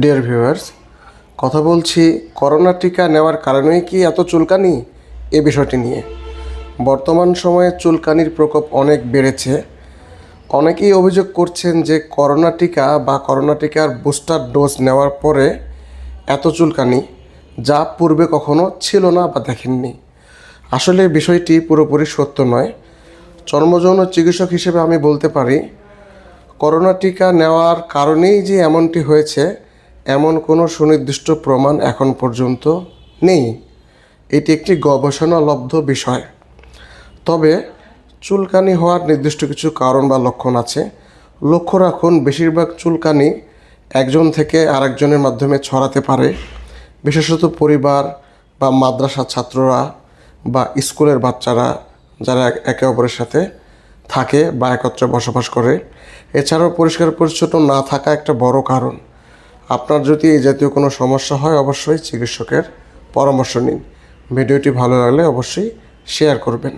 Dear viewers কথা বলছি corona টিকা নেওয়ার কারণেই কি এত চুলকানি? এ বিষয়টি নিয়ে। বর্তমান সময়ে চুলকানির প্রকোপ অনেক বেড়েছে। অনেকেই অভিযোগ করছেন যে করোনা টিকা বা করোনা টিকার বুস্টার ডোজ নেওয়ার পরে এত চুলকানি, যা পূর্বে কখনো ছিল না বা দেখেননি। আসলে বিষয়টি পুরোপুরি সত্য নয়। চর্মযৌন চিকিৎসক হিসেবে আমি বলতে পারি, করোনা টিকা নেওয়ার কারণেই যে এমনটি হয়েছে এমন কোনো সুনির্দিষ্ট প্রমাণ এখন পর্যন্ত নেই। এটি একটি গবেষণালব্ধ বিষয়। তবে চুলকানি হওয়ার নির্দিষ্ট কিছু কারণ বা লক্ষণ আছে। লক্ষ্য রাখুন, বেশিরভাগ চুলকানি একজন থেকে আরেকজনের মাধ্যমে ছড়াতে পারে। বিশেষত পরিবার বা মাদ্রাসা ছাত্ররা বা স্কুলের বাচ্চারা যারা একে অপরের সাথে থাকে বা একত্রে বসবাস করে। এছাড়াও পরিষ্কার পরিচ্ছন্ন না থাকা একটা বড় কারণ। আপনার যদি এই জাতীয় কোনো সমস্যা হয়, অবশ্যই চিকিৎসকের পরামর্শ নিন। ভিডিওটি ভালো লাগলে অবশ্যই শেয়ার করবেন।